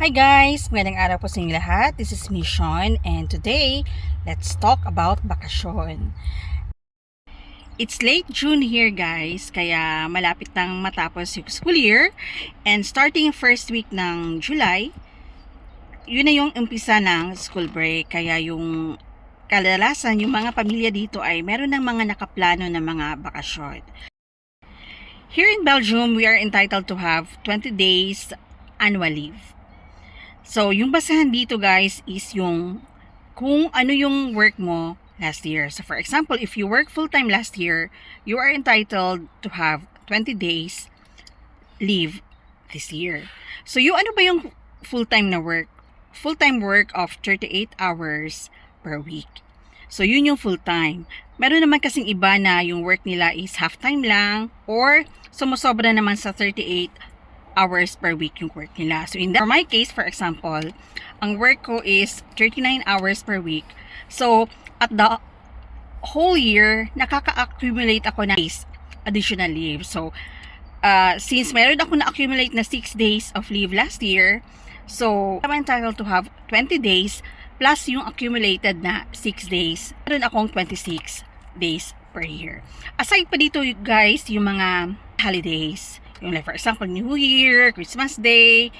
Hi guys! Magandang araw po sa inyo lahat. This is Sean, and today, let's talk about bakasyon. It's late June here guys, kaya malapit nang matapos yung school year. And starting first week ng July, yun na yung umpisa ng school break. Kaya yung kadalasan, yung mga pamilya dito ay meron ng mga nakaplano na mga bakasyon. Here in Belgium, we are entitled to have 20 days annual leave. So, yung basahan dito guys is yung kung ano yung work mo last year. So, for example, if you work full-time last year, you are entitled to have 20 days leave this year. So, yung ano ba yung full-time na work? Full-time work of 38 hours per week. So, yun yung full-time. Meron naman kasing iba na yung work nila is half-time lang or sumusobra naman sa 38 hours per week yung work nila. So, in that, for my case, for example, ang work ko is 39 hours per week. So, at the whole year, nakaka-accumulate ako ng days additional leave. So, uh, since meron ako na-accumulate na 6 days of leave last year, so, I'm entitled to have 20 days plus yung accumulated na 6 days. Meron akong 26 days per year. Aside pa dito, guys, yung mga holidays. Yung like, for example, New Year, Christmas Day,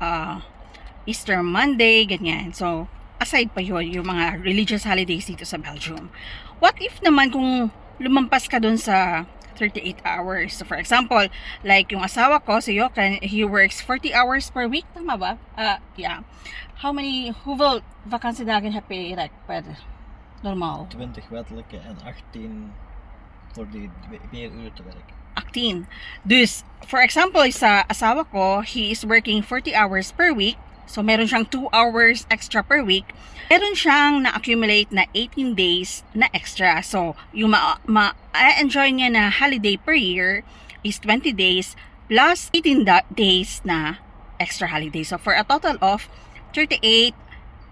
uh, Easter Monday, ganyan. So, aside pa yon yung mga religious holidays dito sa Belgium. What if naman kung lumampas ka dun sa 38 hours. So, for example, like yung asawa ko, si Jokan, he works 40 hours per week. Tama ba? Uh, yeah. How many, hoeveel vakantiedagen heb je direct per normaal? 20 wettelijke en 18 voor die meer uren te werken. 18. Dus, for example, sa asawa ko, he is working 40 hours per week. So, meron siyang 2 hours extra per week. Meron siyang na-accumulate na 18 days na extra. So, yung ma-enjoy niya na holiday per year is 20 days plus 18 da- days na extra holiday. So, for a total of 38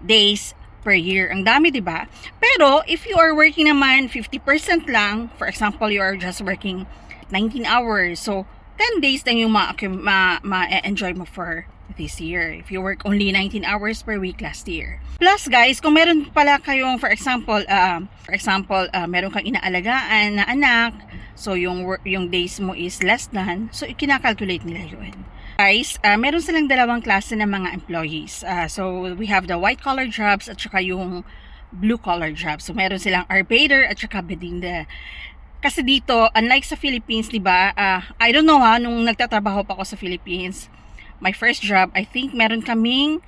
days per year. Ang dami, di ba? Pero, if you are working naman 50% lang, for example, you are just working 19 hours. So, 10 days lang yung ma-enjoy ma, ma mo for this year. If you work only 19 hours per week last year. Plus, guys, kung meron pala kayong, for example, uh, for example, uh, meron kang inaalagaan na anak, so yung work, yung days mo is less than, so ikinakalculate nila yun. Guys, uh, meron silang dalawang klase ng mga employees. Uh, so, we have the white-collar jobs at saka yung blue-collar jobs. So, meron silang arbeider at saka bedinda. Kasi dito, unlike sa Philippines, di ba, uh, I don't know ha, nung nagtatrabaho pa ako sa Philippines, my first job, I think meron kaming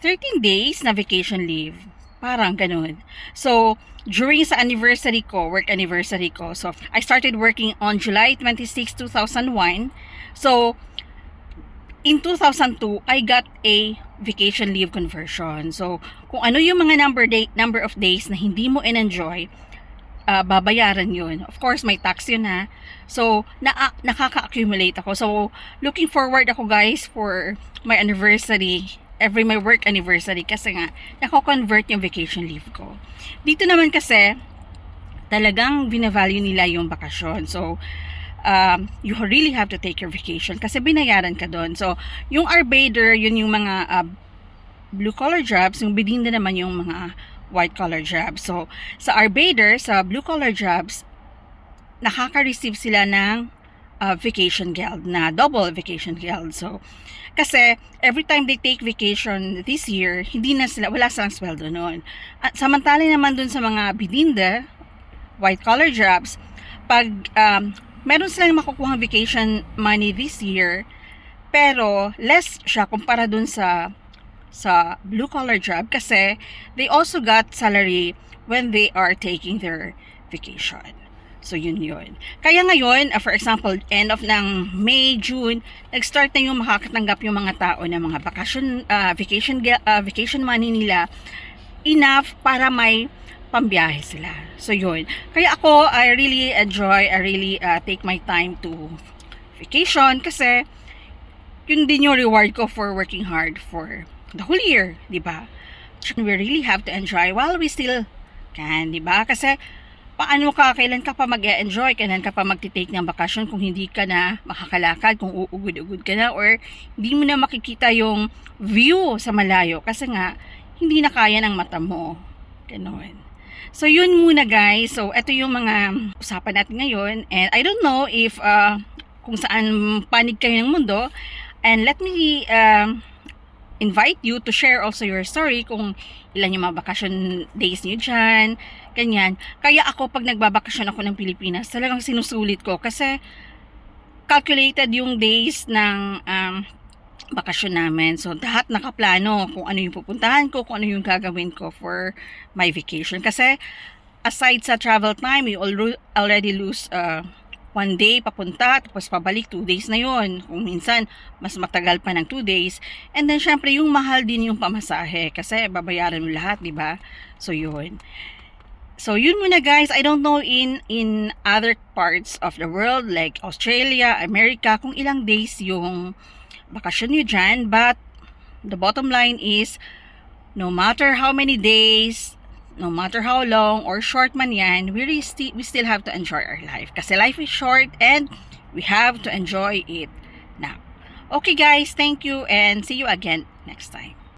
13 days na vacation leave. Parang ganun. So, during sa anniversary ko, work anniversary ko, so I started working on July 26, 2001. So, in 2002, I got a vacation leave conversion. So, kung ano yung mga number day, number of days na hindi mo in-enjoy, uh, babayaran yun. Of course, may tax yun ha. So, na nakaka-accumulate ako. So, looking forward ako guys for my anniversary, every my work anniversary kasi nga, nako-convert yung vacation leave ko. Dito naman kasi, talagang binavalue nila yung bakasyon. So, um, you really have to take your vacation kasi binayaran ka doon. So, yung arbeider, yun yung mga uh, blue collar jobs, yung bidinda naman yung mga white collar jobs. So, sa arbeider, sa blue collar jobs, nakaka-receive sila ng uh, vacation guild na double vacation guild. So, kasi every time they take vacation this year, hindi na sila, wala silang sweldo noon. At samantala naman dun sa mga bidinda, white collar jobs, pag um, meron silang makukuha vacation money this year, pero less siya kumpara dun sa sa blue collar job kasi they also got salary when they are taking their vacation. So, yun yun. Kaya ngayon, uh, for example, end of ng May, June, nag-start na yung makakatanggap yung mga tao ng mga vacation, uh, vacation, uh, vacation money nila enough para may pambiyahe sila. So, yun. Kaya ako, I really enjoy, I really uh, take my time to vacation kasi yun din yung reward ko for working hard for the whole year, di ba? We really have to enjoy while we still can, di ba? Kasi paano ka, kailan ka pa mag-enjoy, kailan ka pa magti-take ng bakasyon kung hindi ka na makakalakad, kung uugod-ugod ka na, or hindi mo na makikita yung view sa malayo kasi nga, hindi na kaya ng mata mo. Ganon. So, yun muna guys. So, ito yung mga usapan natin ngayon. And I don't know if uh, kung saan panig kayo ng mundo. And let me um, invite you to share also your story kung ilan yung mga vacation days niyo dyan, ganyan. Kaya ako, pag nagbabakasyon ako ng Pilipinas, talagang sinusulit ko kasi calculated yung days ng um, bakasyon namin. So, lahat nakaplano kung ano yung pupuntahan ko, kung ano yung gagawin ko for my vacation. Kasi, aside sa travel time, alro- already lose uh, one day papunta, tapos pabalik, two days na yon Kung minsan, mas matagal pa ng two days. And then, syempre, yung mahal din yung pamasahe. Kasi, babayaran mo lahat, di ba? So, yun. So, yun muna guys. I don't know in in other parts of the world like Australia, America, kung ilang days yung bakasyon nyo dyan. But, the bottom line is, no matter how many days, no matter how long or short man yan, we, really sti- we still have to enjoy our life. Kasi life is short and we have to enjoy it now. Okay guys, thank you and see you again next time.